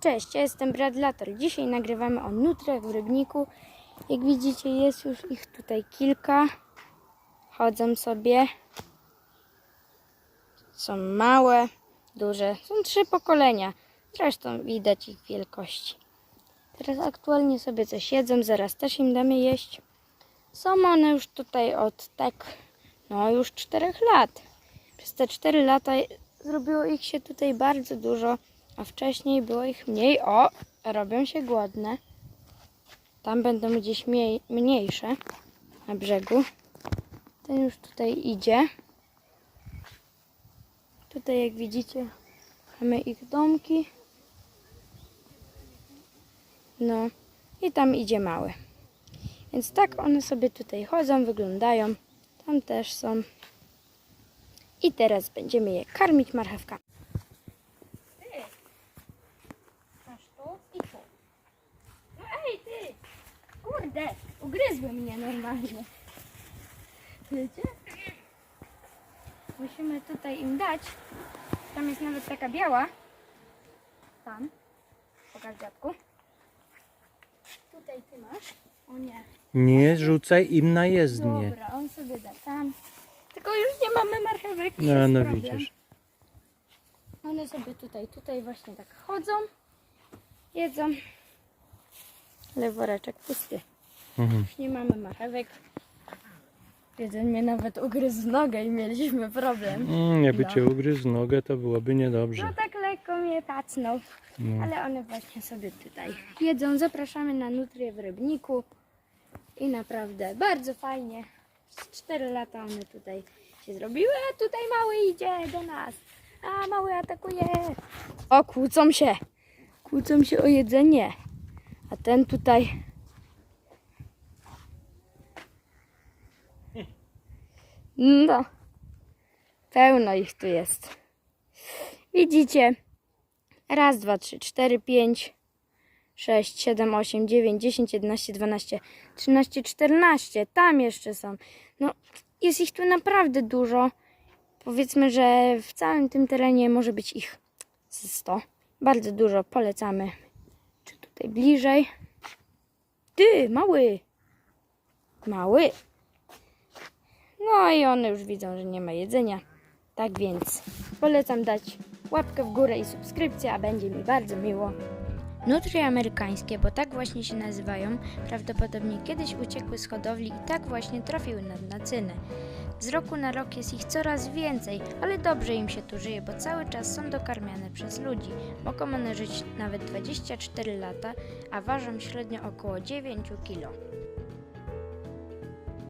Cześć, ja jestem Bradlator. Dzisiaj nagrywamy o nutrach w rybniku. Jak widzicie, jest już ich tutaj kilka. Chodzą sobie. Są małe, duże. Są trzy pokolenia. Zresztą widać ich wielkości. Teraz aktualnie sobie coś jedzą, zaraz też im damy jeść. Są one już tutaj od tak, no już czterech lat. Przez te cztery lata zrobiło ich się tutaj bardzo dużo, a wcześniej było ich mniej. O, robią się głodne. Tam będą gdzieś mniej, mniejsze na brzegu. Ten już tutaj idzie. Tutaj jak widzicie mamy ich domki. No i tam idzie mały. Więc tak one sobie tutaj chodzą, wyglądają. Tam też są. I teraz będziemy je karmić marchewkami. Masz tu i tu. No ej ty! Kurde! Ugryzły mnie normalnie. Wiecie? Musimy tutaj im dać. Tam jest nawet taka biała. Tam. Pokaż dziadku. Tutaj ty masz. O nie. Nie rzucaj im na jezdnię. Dobra, on sobie da tam. Tylko już nie mamy marchewek. No, no problem. widzisz. One sobie tutaj, tutaj właśnie tak chodzą, jedzą. Ale woreczek pusty. Mhm. Już nie mamy marchewek. Jeden mnie nawet ugryzł w nogę i mieliśmy problem. Mm, jakby No. cię ugryzł nogę, to byłoby No niedobrze. tak lekko mnie pacnął. No. Ale one właśnie sobie tutaj jedzą. Zapraszamy na nutrię w Rybniku. I naprawdę bardzo fajnie. Z 4 lata one tutaj się zrobiły, a tutaj mały idzie do nas. A mały atakuje. O, kłócą się. Kłócą się o jedzenie. A ten tutaj. No. Pełno ich tu jest. Widzicie? Raz, dwa, trzy, cztery, pięć, sześć, siedem, osiem, dziewięć, dziesięć, jedenaście, dwanaście, trzynaście, czternaście. Tam jeszcze są. No, jest ich tu naprawdę dużo. Powiedzmy, że w całym tym terenie może być ich 100. Bardzo dużo. Polecamy. Czy tutaj bliżej? Ty, mały! Mały! No i one już widzą, że nie ma jedzenia. Tak więc polecam dać łapkę w górę i subskrypcję, a będzie mi bardzo miło. Nutrie amerykańskie, bo tak właśnie się nazywają, prawdopodobnie kiedyś uciekły z hodowli i tak właśnie trafiły nad nacynę. Z roku na rok jest ich coraz więcej, ale dobrze im się tu żyje, bo cały czas są dokarmiane przez ludzi. Mogą one żyć nawet 24 lata, a ważą średnio około 9 kg.